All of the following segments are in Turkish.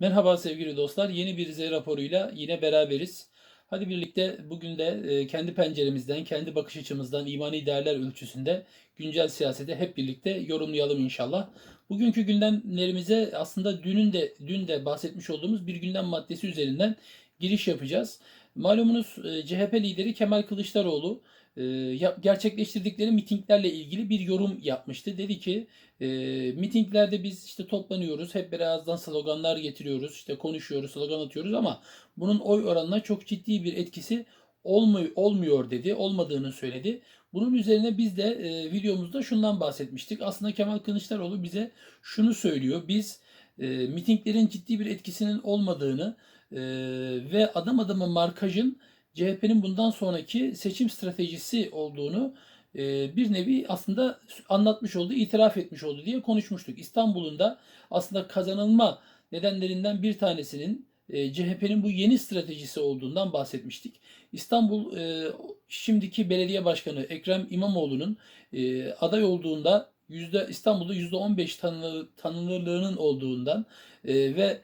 Merhaba sevgili dostlar. Yeni bir Z raporuyla yine beraberiz. Hadi birlikte bugün de e, kendi penceremizden, kendi bakış açımızdan, imani değerler ölçüsünde güncel siyasete hep birlikte yorumlayalım inşallah. Bugünkü gündemlerimize aslında dünün de dün de bahsetmiş olduğumuz bir gündem maddesi üzerinden giriş yapacağız. Malumunuz e, CHP lideri Kemal Kılıçdaroğlu gerçekleştirdikleri mitinglerle ilgili bir yorum yapmıştı. Dedi ki e, mitinglerde biz işte toplanıyoruz, hep birazdan sloganlar getiriyoruz, işte konuşuyoruz, slogan atıyoruz ama bunun oy oranına çok ciddi bir etkisi olmuyor, dedi, olmadığını söyledi. Bunun üzerine biz de e, videomuzda şundan bahsetmiştik. Aslında Kemal Kılıçdaroğlu bize şunu söylüyor. Biz e, mitinglerin ciddi bir etkisinin olmadığını e, ve adım adıma markajın CHP'nin bundan sonraki seçim stratejisi olduğunu e, bir nevi aslında anlatmış oldu, itiraf etmiş oldu diye konuşmuştuk. İstanbul'un da aslında kazanılma nedenlerinden bir tanesinin e, CHP'nin bu yeni stratejisi olduğundan bahsetmiştik. İstanbul e, şimdiki belediye başkanı Ekrem İmamoğlu'nun aday olduğunda yüzde İstanbul'da yüzde 15 tanınır, tanınırlığının olduğundan ve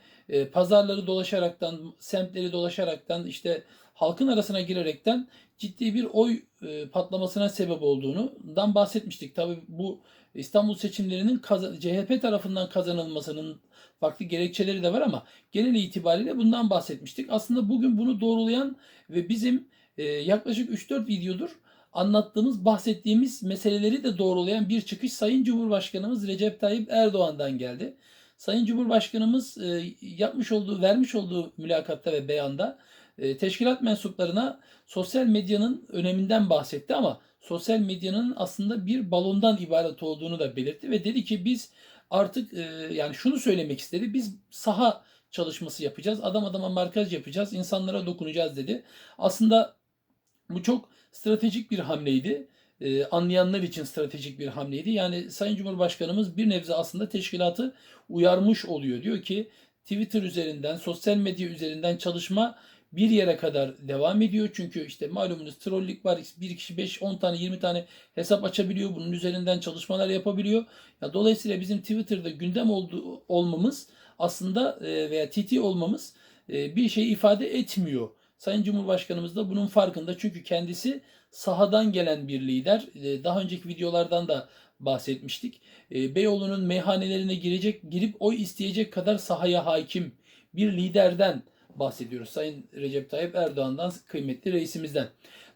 pazarları dolaşaraktan, semtleri dolaşaraktan işte halkın arasına girerekten ciddi bir oy e, patlamasına sebep olduğundan bahsetmiştik. Tabii bu İstanbul seçimlerinin CHP tarafından kazanılmasının farklı gerekçeleri de var ama genel itibariyle bundan bahsetmiştik. Aslında bugün bunu doğrulayan ve bizim e, yaklaşık 3-4 videodur anlattığımız, bahsettiğimiz meseleleri de doğrulayan bir çıkış Sayın Cumhurbaşkanımız Recep Tayyip Erdoğan'dan geldi. Sayın Cumhurbaşkanımız e, yapmış olduğu, vermiş olduğu mülakatta ve beyanda teşkilat mensuplarına sosyal medyanın öneminden bahsetti ama sosyal medyanın aslında bir balondan ibaret olduğunu da belirtti ve dedi ki biz artık e, yani şunu söylemek istedi. Biz saha çalışması yapacağız. Adam adama markaj yapacağız. insanlara dokunacağız dedi. Aslında bu çok stratejik bir hamleydi. Ee, anlayanlar için stratejik bir hamleydi. Yani Sayın Cumhurbaşkanımız bir nebze aslında teşkilatı uyarmış oluyor. Diyor ki Twitter üzerinden, sosyal medya üzerinden çalışma bir yere kadar devam ediyor. Çünkü işte malumunuz trollük var. Bir kişi 5, 10 tane, 20 tane hesap açabiliyor. Bunun üzerinden çalışmalar yapabiliyor. Ya dolayısıyla bizim Twitter'da gündem oldu, olmamız aslında e, veya TT olmamız e, bir şey ifade etmiyor. Sayın Cumhurbaşkanımız da bunun farkında. Çünkü kendisi sahadan gelen bir lider. E, Daha önceki videolardan da bahsetmiştik. Beyoğlu'nun meyhanelerine girecek, girip oy isteyecek kadar sahaya hakim bir liderden bahsediyoruz. Sayın Recep Tayyip Erdoğan'dan kıymetli reisimizden.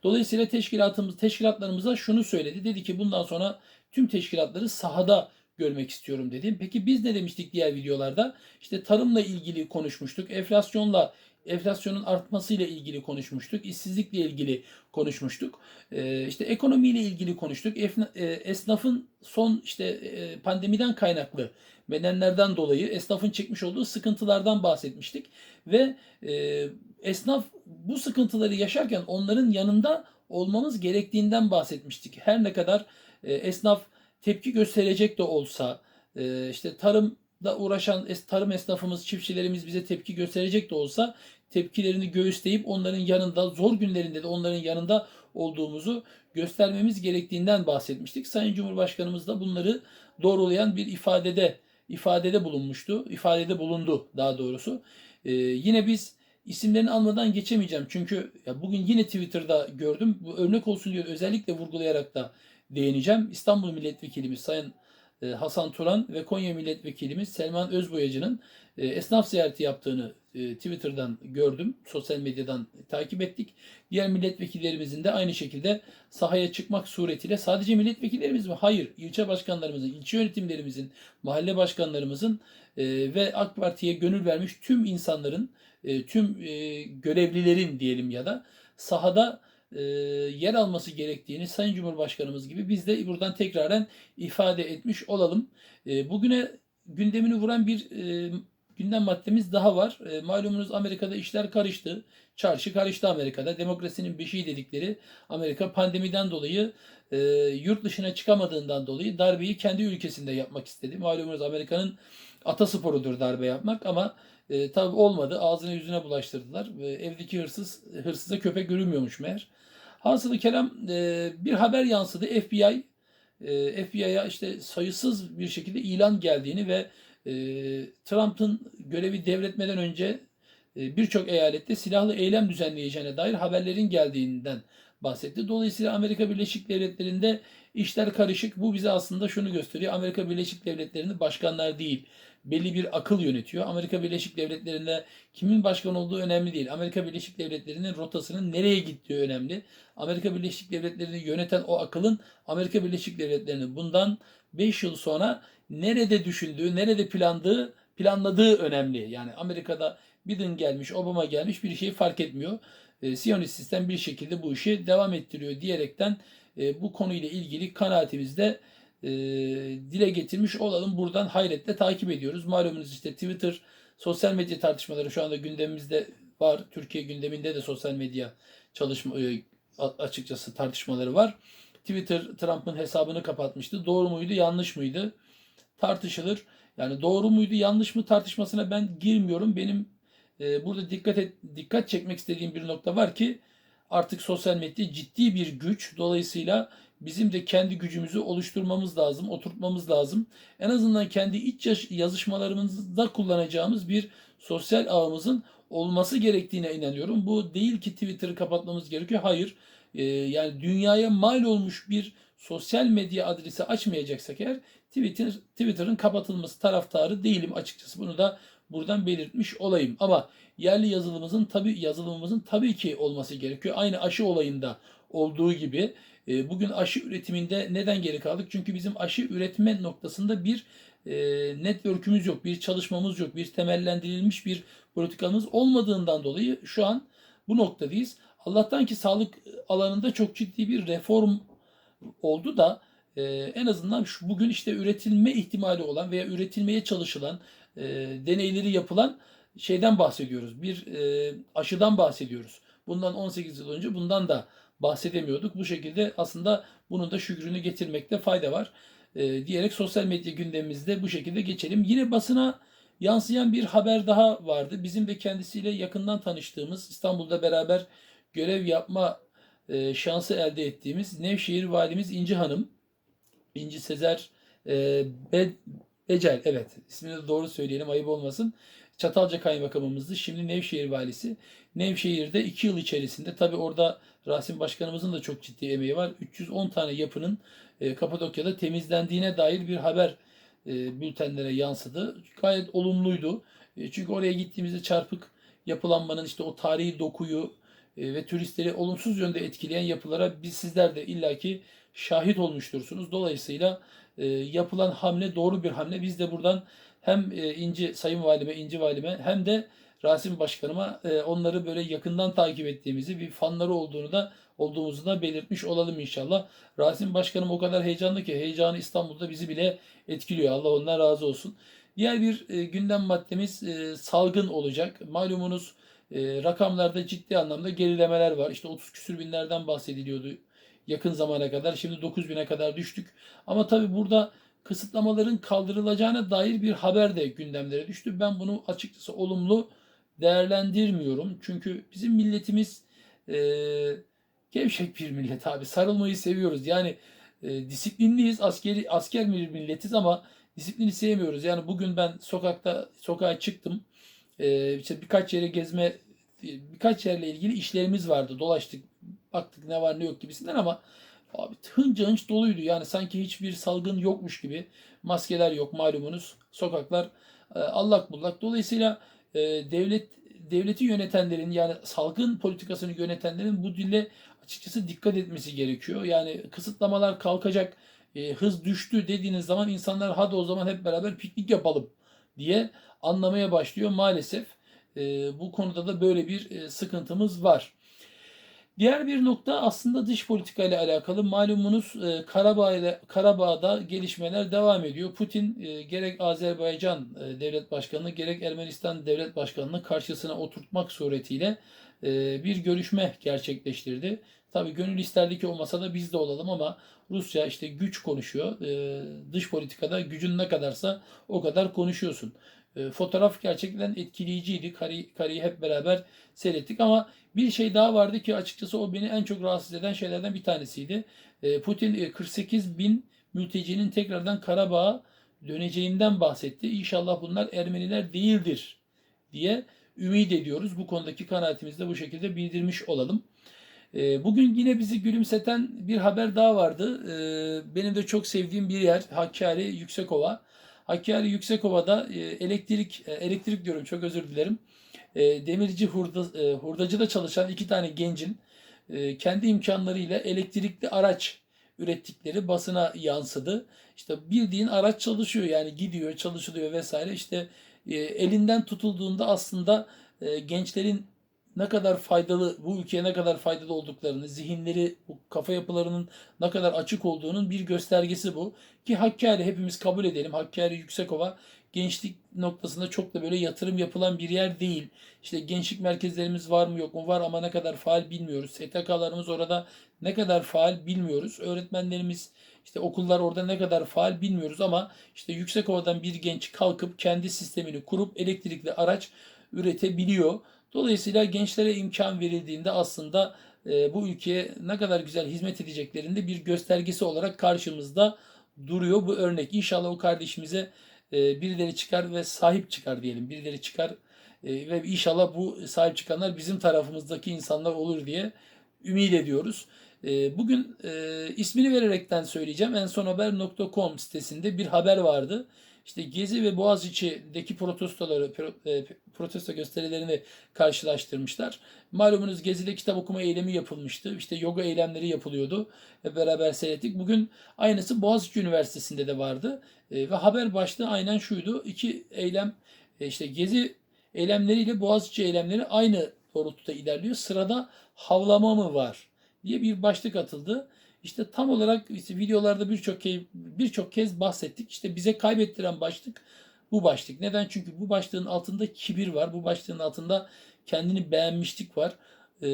Dolayısıyla teşkilatımız, teşkilatlarımıza şunu söyledi. Dedi ki bundan sonra tüm teşkilatları sahada görmek istiyorum dedi. Peki biz ne demiştik diğer videolarda? İşte tarımla ilgili konuşmuştuk. Enflasyonla enflasyonun artmasıyla ilgili konuşmuştuk. işsizlikle ilgili konuşmuştuk. Ee, işte ekonomiyle ilgili konuştuk. E, esnafın son işte e, pandemiden kaynaklı nedenlerden dolayı esnafın çekmiş olduğu sıkıntılardan bahsetmiştik ve e, esnaf bu sıkıntıları yaşarken onların yanında olmamız gerektiğinden bahsetmiştik. Her ne kadar e, esnaf tepki gösterecek de olsa e, işte tarımda uğraşan tarım esnafımız, çiftçilerimiz bize tepki gösterecek de olsa tepkilerini göğüsleyip onların yanında zor günlerinde de onların yanında olduğumuzu göstermemiz gerektiğinden bahsetmiştik. Sayın Cumhurbaşkanımız da bunları doğrulayan bir ifadede ifadede bulunmuştu. ifadede bulundu daha doğrusu. Ee, yine biz isimlerini almadan geçemeyeceğim. Çünkü ya bugün yine Twitter'da gördüm. Bu örnek olsun diye özellikle vurgulayarak da değineceğim. İstanbul Milletvekilimiz Sayın e, Hasan Turan ve Konya Milletvekilimiz Selman Özboyacı'nın e, esnaf ziyareti yaptığını e, Twitter'dan gördüm. Sosyal medyadan takip ettik. Diğer milletvekillerimizin de aynı şekilde sahaya çıkmak suretiyle sadece milletvekillerimiz mi? Hayır. ilçe başkanlarımızın, ilçe yönetimlerimizin, mahalle başkanlarımızın ve AK Parti'ye gönül vermiş tüm insanların, tüm görevlilerin diyelim ya da sahada e, yer alması gerektiğini Sayın Cumhurbaşkanımız gibi biz de buradan tekraren ifade etmiş olalım. E, bugüne gündemini vuran bir e, gündem maddemiz daha var. E, malumunuz Amerika'da işler karıştı. Çarşı karıştı Amerika'da. Demokrasinin beşiği dedikleri Amerika pandemiden dolayı yurt dışına çıkamadığından dolayı darbeyi kendi ülkesinde yapmak istedi. Malumunuz Amerika'nın atasporudur darbe yapmak ama e, tabi olmadı. Ağzına yüzüne bulaştırdılar. E, evdeki hırsız hırsıza köpek görünmüyormuş meğer. Hasılı kelam e, bir haber yansıdı. FBI e, FBI'ya işte sayısız bir şekilde ilan geldiğini ve e, Trump'ın görevi devretmeden önce e, birçok eyalette silahlı eylem düzenleyeceğine dair haberlerin geldiğinden bahsetti. Dolayısıyla Amerika Birleşik Devletleri'nde işler karışık. Bu bize aslında şunu gösteriyor. Amerika Birleşik Devletleri'nde başkanlar değil, belli bir akıl yönetiyor. Amerika Birleşik Devletleri'nde kimin başkan olduğu önemli değil. Amerika Birleşik Devletleri'nin rotasının nereye gittiği önemli. Amerika Birleşik Devletleri'ni yöneten o akılın Amerika Birleşik Devletleri'ni bundan 5 yıl sonra nerede düşündüğü, nerede planladığı, planladığı önemli. Yani Amerika'da Biden gelmiş, Obama gelmiş bir şey fark etmiyor. E, Siyonist sistem bir şekilde bu işi devam ettiriyor diyerekten e, bu konuyla ilgili kanaatimizde e, dile getirmiş olalım. Buradan hayretle takip ediyoruz. Malumunuz işte Twitter, sosyal medya tartışmaları şu anda gündemimizde var. Türkiye gündeminde de sosyal medya çalışma e, açıkçası tartışmaları var. Twitter Trump'ın hesabını kapatmıştı. Doğru muydu, yanlış mıydı? Tartışılır. Yani doğru muydu, yanlış mı tartışmasına ben girmiyorum. Benim e, burada dikkat et, dikkat çekmek istediğim bir nokta var ki artık sosyal medya ciddi bir güç. Dolayısıyla bizim de kendi gücümüzü oluşturmamız lazım, oturtmamız lazım. En azından kendi iç yazışmalarımızda kullanacağımız bir sosyal ağımızın olması gerektiğine inanıyorum. Bu değil ki Twitter'ı kapatmamız gerekiyor. Hayır. Ee, yani dünyaya mal olmuş bir sosyal medya adresi açmayacaksak eğer Twitter Twitter'ın kapatılması taraftarı değilim açıkçası. Bunu da buradan belirtmiş olayım. Ama yerli yazılımımızın tabi yazılımımızın tabii ki olması gerekiyor. Aynı aşı olayında olduğu gibi e, bugün aşı üretiminde neden geri kaldık? Çünkü bizim aşı üretme noktasında bir e, network'ümüz yok, bir çalışmamız yok, bir temellendirilmiş bir politikamız olmadığından dolayı şu an bu noktadayız. Allah'tan ki sağlık alanında çok ciddi bir reform oldu da e, en azından şu bugün işte üretilme ihtimali olan veya üretilmeye çalışılan e, deneyleri yapılan şeyden bahsediyoruz. Bir e, aşıdan bahsediyoruz. Bundan 18 yıl önce bundan da bahsedemiyorduk. Bu şekilde aslında bunun da şükrünü getirmekte fayda var. E, diyerek sosyal medya gündemimizde bu şekilde geçelim. Yine basına yansıyan bir haber daha vardı. Bizim de kendisiyle yakından tanıştığımız, İstanbul'da beraber görev yapma e, şansı elde ettiğimiz Nevşehir Valimiz İnci Hanım, İnci Sezer e, Becel, evet ismini doğru söyleyelim ayıp olmasın. Çatalca Kaymakamımızdı. Şimdi Nevşehir Valisi. Nevşehir'de 2 yıl içerisinde tabi orada Rasim Başkanımızın da çok ciddi emeği var. 310 tane yapının e, Kapadokya'da temizlendiğine dair bir haber e, bültenlere yansıdı. Gayet olumluydu. E, çünkü oraya gittiğimizde çarpık yapılanmanın işte o tarihi dokuyu e, ve turistleri olumsuz yönde etkileyen yapılara biz sizler de illaki şahit olmuştursunuz. Dolayısıyla e, yapılan hamle doğru bir hamle. Biz de buradan hem e, İnci Sayın Valime, İnci Valime hem de Rasim Başkanıma e, onları böyle yakından takip ettiğimizi, bir fanları olduğunu da olduğumuzu da belirtmiş olalım inşallah. Rasim Başkanım o kadar heyecanlı ki heyecanı İstanbul'da bizi bile etkiliyor. Allah ondan razı olsun. Diğer bir gündem maddemiz salgın olacak. Malumunuz rakamlarda ciddi anlamda gerilemeler var. İşte 30 küsür binlerden bahsediliyordu yakın zamana kadar. Şimdi 9 bine kadar düştük. Ama tabii burada kısıtlamaların kaldırılacağına dair bir haber de gündemlere düştü. Ben bunu açıkçası olumlu değerlendirmiyorum. Çünkü bizim milletimiz e, gevşek bir millet abi. Sarılmayı seviyoruz. Yani e, disiplinliyiz. Askeri asker bir milletiz ama disiplini sevmiyoruz. Yani bugün ben sokakta sokağa çıktım. E, işte birkaç yere gezme birkaç yerle ilgili işlerimiz vardı. Dolaştık, baktık ne var ne yok gibisinden ama abi hınca hınç doluydu. Yani sanki hiçbir salgın yokmuş gibi. Maskeler yok malumunuz. Sokaklar e, allak bullak. Dolayısıyla e, devlet devleti yönetenlerin yani salgın politikasını yönetenlerin bu dille açıkçası dikkat etmesi gerekiyor. Yani kısıtlamalar kalkacak, e, hız düştü dediğiniz zaman insanlar hadi o zaman hep beraber piknik yapalım diye anlamaya başlıyor maalesef. E, bu konuda da böyle bir e, sıkıntımız var. Diğer bir nokta aslında dış politika ile alakalı. Malumunuz e, Karabağ ile Karabağ'da gelişmeler devam ediyor. Putin e, gerek Azerbaycan e, devlet başkanını gerek Ermenistan devlet başkanını karşısına oturtmak suretiyle bir görüşme gerçekleştirdi. Tabi gönül isterdi ki o masada biz de olalım ama Rusya işte güç konuşuyor. Dış politikada gücün ne kadarsa o kadar konuşuyorsun. E, fotoğraf gerçekten etkileyiciydi. Kari, Kari'yi hep beraber seyrettik ama bir şey daha vardı ki açıkçası o beni en çok rahatsız eden şeylerden bir tanesiydi. E, Putin 48 e, bin mültecinin tekrardan Karabağ'a döneceğinden bahsetti. İnşallah bunlar Ermeniler değildir diye ümit ediyoruz. Bu konudaki kanaatimizi de bu şekilde bildirmiş olalım. Ee, Bugün yine bizi gülümseten bir haber daha vardı. Ee, Benim de çok sevdiğim bir yer Hakkari Yüksekova. Hakkari Yüksekova'da e, elektrik e, elektrik diyorum çok özür dilerim. E, Demirci hurda, e, hurdacıda çalışan iki tane gencin kendi imkanlarıyla elektrikli araç ürettikleri basına yansıdı. İşte bildiğin araç çalışıyor yani gidiyor, çalışılıyor vesaire. İşte elinden tutulduğunda aslında gençlerin ne kadar faydalı, bu ülkeye ne kadar faydalı olduklarını, zihinleri, bu kafa yapılarının ne kadar açık olduğunun bir göstergesi bu. Ki Hakkari hepimiz kabul edelim. Hakkari Yüksekova gençlik noktasında çok da böyle yatırım yapılan bir yer değil. İşte gençlik merkezlerimiz var mı yok mu var ama ne kadar faal bilmiyoruz. STK'larımız orada ne kadar faal bilmiyoruz. Öğretmenlerimiz işte okullar orada ne kadar faal bilmiyoruz ama işte Yüksekova'dan bir genç kalkıp kendi sistemini kurup elektrikli araç üretebiliyor. Dolayısıyla gençlere imkan verildiğinde aslında e, bu ülkeye ne kadar güzel hizmet edeceklerinde bir göstergesi olarak karşımızda duruyor bu örnek. İnşallah o kardeşimize e, birileri çıkar ve sahip çıkar diyelim. Birileri çıkar e, ve inşallah bu sahip çıkanlar bizim tarafımızdaki insanlar olur diye ümit ediyoruz. Bugün ismini vererekten söyleyeceğim. Ensonhaber.com sitesinde bir haber vardı. İşte Gezi ve Boğaziçi'deki protestoları, pro- e, protesto gösterilerini karşılaştırmışlar. Malumunuz Gezi'de kitap okuma eylemi yapılmıştı. İşte yoga eylemleri yapılıyordu. Beraber seyrettik. Bugün aynısı Boğaziçi Üniversitesi'nde de vardı. E, ve haber başlığı aynen şuydu. İki eylem e, işte Gezi eylemleriyle Boğaziçi eylemleri aynı doğrultuda ilerliyor. Sırada havlama mı var diye bir başlık atıldı. İşte tam olarak işte videolarda birçok birçok kez bahsettik. İşte bize kaybettiren başlık bu başlık. Neden? Çünkü bu başlığın altında kibir var. Bu başlığın altında kendini beğenmişlik var. Ee,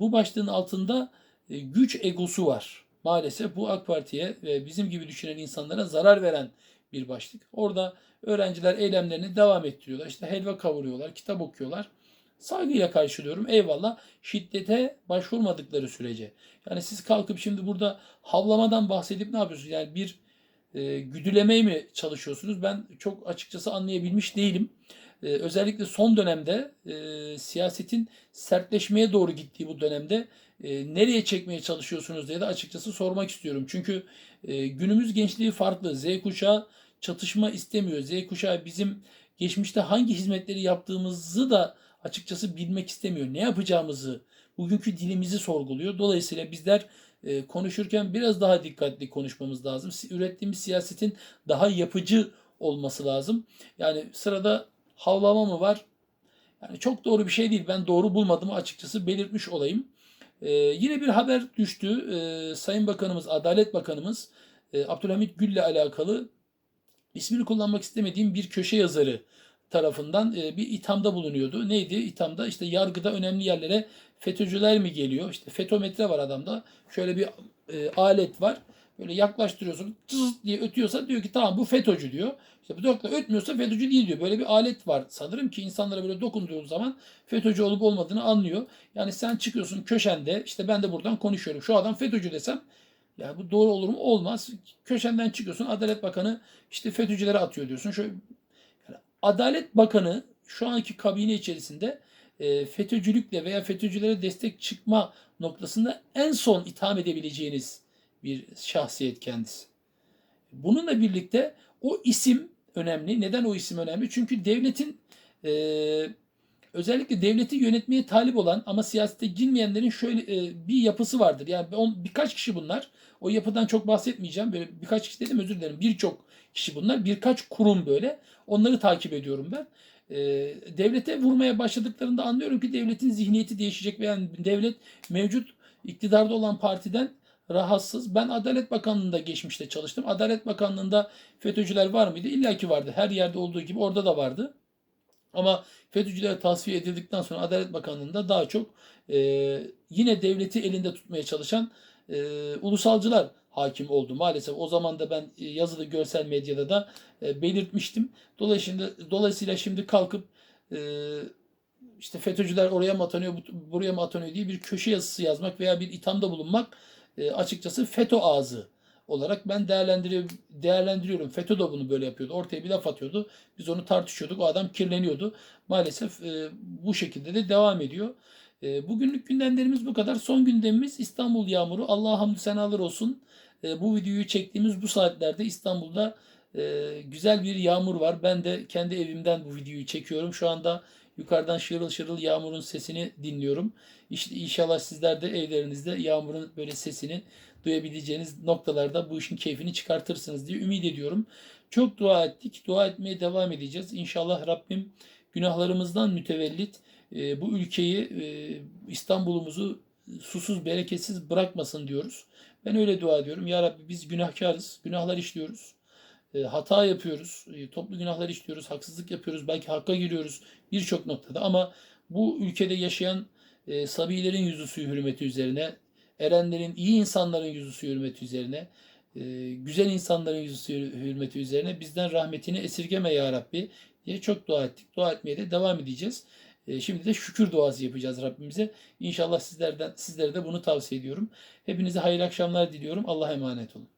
bu başlığın altında e, güç egosu var. Maalesef bu AK Parti'ye ve bizim gibi düşünen insanlara zarar veren bir başlık. Orada öğrenciler eylemlerini devam ettiriyorlar. İşte helva kavuruyorlar, kitap okuyorlar. Saygıyla karşılıyorum. Eyvallah. Şiddete başvurmadıkları sürece. Yani siz kalkıp şimdi burada havlamadan bahsedip ne yapıyorsunuz? Yani bir e, güdülemeye mi çalışıyorsunuz? Ben çok açıkçası anlayabilmiş değilim. E, özellikle son dönemde e, siyasetin sertleşmeye doğru gittiği bu dönemde e, nereye çekmeye çalışıyorsunuz diye de açıkçası sormak istiyorum. Çünkü e, günümüz gençliği farklı. Z kuşağı çatışma istemiyor. Z kuşağı bizim geçmişte hangi hizmetleri yaptığımızı da açıkçası bilmek istemiyor. Ne yapacağımızı, bugünkü dilimizi sorguluyor. Dolayısıyla bizler e, konuşurken biraz daha dikkatli konuşmamız lazım. Ürettiğimiz siyasetin daha yapıcı olması lazım. Yani sırada havlama mı var? Yani çok doğru bir şey değil. Ben doğru bulmadığımı açıkçası belirtmiş olayım. E, yine bir haber düştü. E, Sayın Bakanımız, Adalet Bakanımız e, Abdülhamit Gül'le alakalı ismini kullanmak istemediğim bir köşe yazarı tarafından e, bir ithamda bulunuyordu. Neydi? İthamda işte yargıda önemli yerlere FETÖ'cüler mi geliyor? İşte FETÖmetre var adamda. Şöyle bir e, alet var. Böyle yaklaştırıyorsun. Cız diye ötüyorsa diyor ki tamam bu FETÖ'cü diyor. İşte bu dakika ötmüyorsa FETÖ'cü değil diyor. Böyle bir alet var sanırım ki insanlara böyle dokunduğu zaman FETÖ'cü olup olmadığını anlıyor. Yani sen çıkıyorsun köşende işte ben de buradan konuşuyorum. Şu adam FETÖ'cü desem ya bu doğru olur mu? Olmaz. Köşenden çıkıyorsun Adalet Bakanı işte FETÖ'cülere atıyor diyorsun. Şöyle Adalet Bakanı şu anki kabine içerisinde e, FETÖ'cülükle veya FETÖ'cülere destek çıkma noktasında en son itham edebileceğiniz bir şahsiyet kendisi. Bununla birlikte o isim önemli. Neden o isim önemli? Çünkü devletin e, özellikle devleti yönetmeye talip olan ama siyasete girmeyenlerin şöyle e, bir yapısı vardır. Yani on, birkaç kişi bunlar. O yapıdan çok bahsetmeyeceğim. Böyle birkaç kişi dedim özür dilerim. Birçok kişi bunlar. Birkaç kurum böyle. Onları takip ediyorum ben. E, devlete vurmaya başladıklarında anlıyorum ki devletin zihniyeti değişecek veya devlet mevcut iktidarda olan partiden rahatsız. Ben Adalet Bakanlığı'nda geçmişte çalıştım. Adalet Bakanlığı'nda FETÖ'cüler var mıydı? İlla ki vardı. Her yerde olduğu gibi orada da vardı. Ama FETÖ'cüler tasfiye edildikten sonra Adalet Bakanlığı'nda daha çok e, yine devleti elinde tutmaya çalışan e, ulusalcılar hakim oldu. Maalesef o zaman da ben e, yazılı görsel medyada da e, belirtmiştim. Dolayısıyla, dolayısıyla şimdi kalkıp e, işte FETÖ'cüler oraya mı atanıyor, bu- buraya mı atanıyor diye bir köşe yazısı yazmak veya bir ithamda bulunmak e, açıkçası FETÖ ağzı olarak ben değerlendiriyorum, değerlendiriyorum. FETÖ de bunu böyle yapıyordu. Ortaya bir laf atıyordu. Biz onu tartışıyorduk. O adam kirleniyordu. Maalesef e, bu şekilde de devam ediyor. E, bugünlük gündemlerimiz bu kadar. Son gündemimiz İstanbul yağmuru. Allah'a hamdü senalar olsun. E, bu videoyu çektiğimiz bu saatlerde İstanbul'da e, güzel bir yağmur var. Ben de kendi evimden bu videoyu çekiyorum. Şu anda yukarıdan şırıl şırıl yağmurun sesini dinliyorum. İşte inşallah sizler de evlerinizde yağmurun böyle sesini duyabileceğiniz noktalarda bu işin keyfini çıkartırsınız diye ümit ediyorum. Çok dua ettik. Dua etmeye devam edeceğiz. İnşallah Rabbim günahlarımızdan mütevellit e, bu ülkeyi e, İstanbul'umuzu susuz bereketsiz bırakmasın diyoruz. Ben öyle dua ediyorum. Ya Rabbi biz günahkarız. Günahlar işliyoruz. E, hata yapıyoruz. E, toplu günahlar işliyoruz. Haksızlık yapıyoruz. Belki hakka giriyoruz birçok noktada ama bu ülkede yaşayan e, sabilerin yüzüsü hürmeti üzerine, erenlerin, iyi insanların yüzüsü hürmeti üzerine, e, güzel insanların yüzüsü hürmeti üzerine bizden rahmetini esirgeme ya Rabbi diye çok dua ettik. Dua etmeye de devam edeceğiz. E, Şimdi de şükür duası yapacağız Rabbimize. İnşallah sizlerden sizlere de bunu tavsiye ediyorum. Hepinize hayırlı akşamlar diliyorum. Allah'a emanet olun.